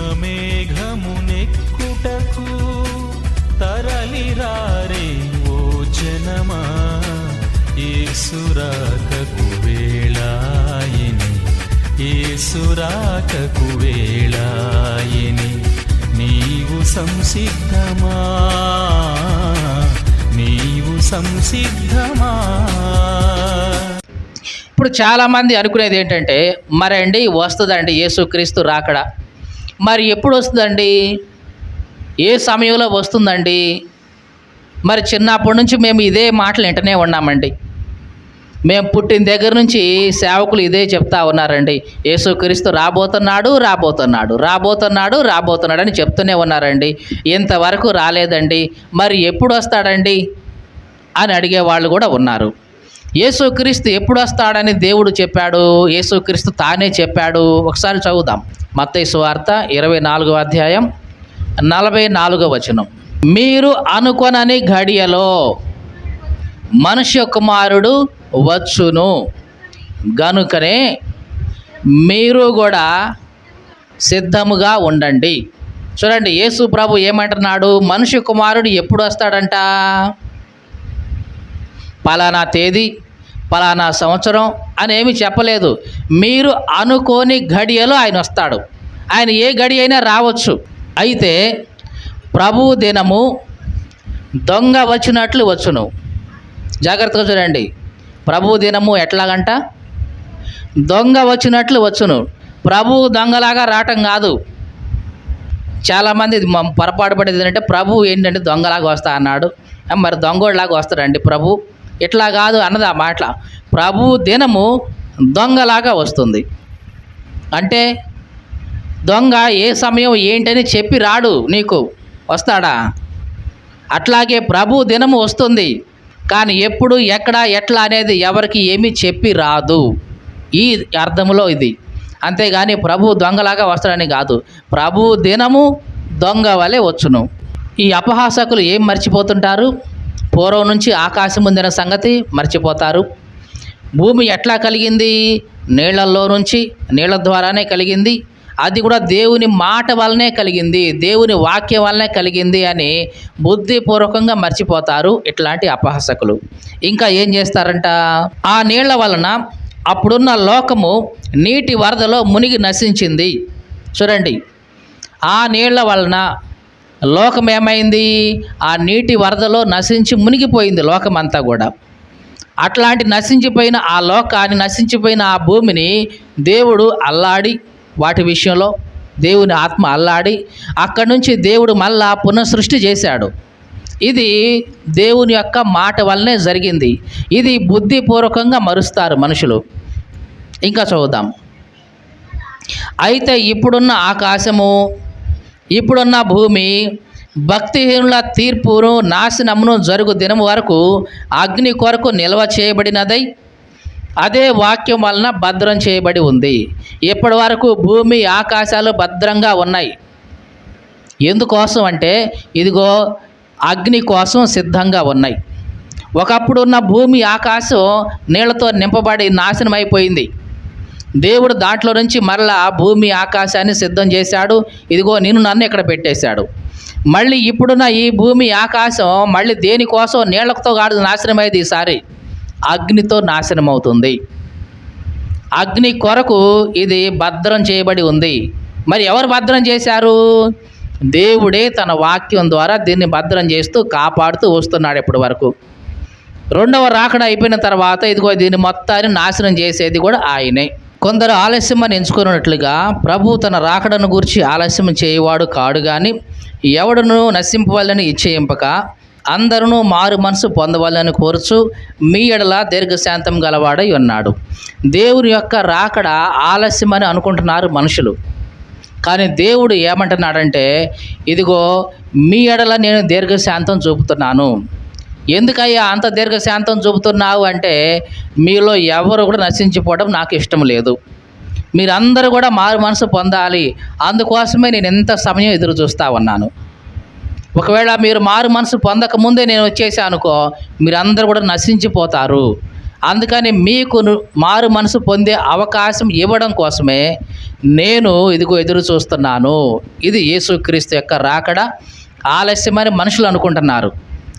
హిమమేఘమునెక్కుటకు తరలిరారే ఓ జనమా? ఏసురాకకు వేళాయని ఏసురాకకు వేళాయని నీవు సంసిద్ధమా? నీవు సంసిద్ధమా? ఇప్పుడు చాలామంది అనుకునేది ఏంటంటే మరండి వస్తుందండి యేసుక్రీస్తు రాకడా. మరి ఎప్పుడు వస్తుందండి? ఏ సమయంలో వస్తుందండి? మరి చిన్నప్పటి నుంచి మేము ఇదే మాటలు వింటనే ఉన్నామండి. మేము పుట్టిన దగ్గర నుంచి సేవకులు ఇదే చెప్తా ఉన్నారండి. యేసుక్రీస్తు రాబోతున్నాడు రాబోతున్నాడు రాబోతున్నాడు రాబోతున్నాడు అని చెప్తూనే ఉన్నారండి. ఇంతవరకు రాలేదండి. మరి ఎప్పుడు వస్తాడండి? అని అడిగే వాళ్ళు కూడా ఉన్నారు. యేసుక్రీస్తు ఎప్పుడు వస్తాడని దేవుడు చెప్పాడు? యేసుక్రీస్తు తానే చెప్పాడు? ఒకసారి చదువుదాం. మత్తయి సువార్త ఇరవై నాలుగో అధ్యాయం నలభై నాలుగో వచనం. మీరు అనుకొనని ఘడియలో మనుష్య కుమారుడు వచ్చును. గనుకనే మీరు కూడా సిద్ధముగా ఉండండి. చూడండి యేసు ప్రభు ఏమంటున్నాడు? మనుష్య కుమారుడు ఎప్పుడు వస్తాడంట? పలానా తేదీ పలానా సంవత్సరం అని ఏమి చెప్పలేదు. మీరు అనుకోని గడియలో ఆయన వస్తాడు. ఆయన ఏ గడి అయినా రావచ్చు. అయితే ప్రభు దినము దొంగ వచ్చినట్లు వచ్చును. జాగ్రత్తగా చూడండి. ప్రభు దినము ఎట్లాగంట? దొంగ వచ్చినట్లు వచ్చును. ప్రభు దొంగలాగా రావటం కాదు. చాలామంది పొరపాటు పడేది ఏంటంటే ప్రభు ఏంటంటే దొంగలాగా వస్తా అన్నాడు. మరి దొంగోడిలాగా వస్తాడండి ప్రభు. ఇట్లా కాదు అన్నది ఆ మాటల. ప్రభు దినము దొంగలాగా వస్తుంది. అంటే దొంగ ఏ సమయం ఏంటని చెప్పి రాడు నీకు. వస్తాడా? అట్లాగే ప్రభు దినము వస్తుంది. కానీ ఎప్పుడు ఎక్కడ ఎట్లా అనేది ఎవరికి ఏమీ చెప్పి రాదు. ఈ అర్థములో ఇది. అంతేగాని ప్రభు దొంగలాగా వస్తాడని కాదు. ప్రభు దినము దొంగ వలె వచ్చును. ఈ అపహాసకులు ఏం మర్చిపోతుంటారు? పూర్వం నుంచి ఆకాశం ఉందిన సంగతి మర్చిపోతారు. భూమి ఎట్లా కలిగింది? నీళ్ళల్లో నుంచి నీళ్ళ ద్వారానే కలిగింది. అది కూడా దేవుని మాట వల్లనే కలిగింది దేవుని వాక్యం వల్లనే కలిగింది అని బుద్ధిపూర్వకంగా మర్చిపోతారు ఇట్లాంటి అపహాసకులు. ఇంకా ఏం చేస్తారంట? ఆ నీళ్ళ వలన అప్పుడున్న లోకము నీటి వరదలో మునిగి నశించింది. చూడండి ఆ నీళ్ళ వలన లోకం ఏమైంది? ఆ నీటి వరదలో నశించి మునిగిపోయింది లోకమంతా కూడా. అట్లాంటి నశించిపోయిన ఆ లోకాన్ని నశించిపోయిన ఆ భూమిని దేవుడు అల్లాడి వాటి విషయంలో దేవుని ఆత్మ అల్లాడి అక్కడి నుంచి దేవుడు మళ్ళా పునఃసృష్టి చేశాడు. ఇది దేవుని యొక్క మాట వల్లనే జరిగింది. ఇది బుద్ధిపూర్వకంగా మరుస్తారు మనుషులు. ఇంకా చూద్దాం అయితే ఇప్పుడున్న ఆకాశము ఇప్పుడున్న భూమి భక్తిహీనుల తీర్పును నాశనమును జరుగు దినం వరకు అగ్ని కొరకు నిల్వ చేయబడినదై అదే వాక్యం వలన భద్రం చేయబడి ఉంది. ఇప్పటి వరకు భూమి ఆకాశాలు భద్రంగా ఉన్నాయి. ఎందుకోసం అంటే ఇదిగో అగ్ని కోసం సిద్ధంగా ఉన్నాయి. ఒకప్పుడు ఉన్న భూమి ఆకాశం నీళ్ళతో నింపబడి నాశనం అయిపోయింది దేవుడు దాంట్లో నుంచి మరలా భూమి ఆకాశాన్ని సిద్ధం చేశాడు. ఇదిగో నేను నన్ను ఇక్కడ పెట్టేశాడు. మళ్ళీ ఇప్పుడున్న ఈ భూమి ఆకాశం మళ్ళీ దేనికోసం నీళ్ళతో కాదు నాశనం ఈసారి? అగ్నితో నాశనం అవుతుంది అగ్ని కొరకు ఇది భద్రం చేయబడి ఉంది. మరి ఎవరు భద్రం చేశారు? దేవుడే తన వాక్యం ద్వారా దీన్ని భద్రం చేస్తూ కాపాడుతూ వస్తున్నాడు ఇప్పటి వరకు. రెండవ రాకడ అయిపోయిన తర్వాత ఇదిగో దీన్ని మొత్తాన్ని నాశనం చేసేది కూడా ఆయనే. కొందరు ఆలస్యం అని ఎంచుకున్నట్లుగా ప్రభు తన రాకడను గురించి ఆలస్యం చేయవాడు కాడు కానీ ఎవడును నశింపవాలని ఇచ్చేయింపక అందరూ మారు మనసు పొందవాలని కోరుచు మీ ఎడల దీర్ఘశాంతం గలవాడై ఉన్నాడు. దేవుని యొక్క రాకడ ఆలస్యమని అనుకుంటున్నారు మనుషులు. కానీ దేవుడు ఏమంటున్నాడంటే ఇదిగో మీ ఎడల నేను దీర్ఘశాంతం చూపుతున్నాను. ఎందుకయ్యా అంత దీర్ఘశాంతం చూపుతున్నావు అంటే మీలో ఎవరు కూడా నశించిపోవడం నాకు ఇష్టం లేదు. మీరందరూ కూడా మారు మనసు పొందాలి. అందుకోసమే నేను ఎంత సమయం ఎదురు చూస్తా ఉన్నాను. ఒకవేళ మీరు మారు మనసు పొందక ముందే నేను వచ్చేసా అనుకో మీరందరూ కూడా నశించిపోతారు. అందుకని మీకు మారు మనసు పొందే అవకాశం ఇవ్వడం కోసమే నేను ఇదిగో ఎదురు చూస్తున్నాను. ఇది యేసుక్రీస్తు యొక్క రాకడ. ఆలస్యమని మనుషులు అనుకుంటున్నారు.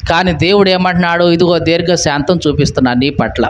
కానీ దేవుడు ఏమంటున్నాడు? ఇదిగో దీర్ఘశాంతం చూపిస్తున్నాను నీ పట్ల.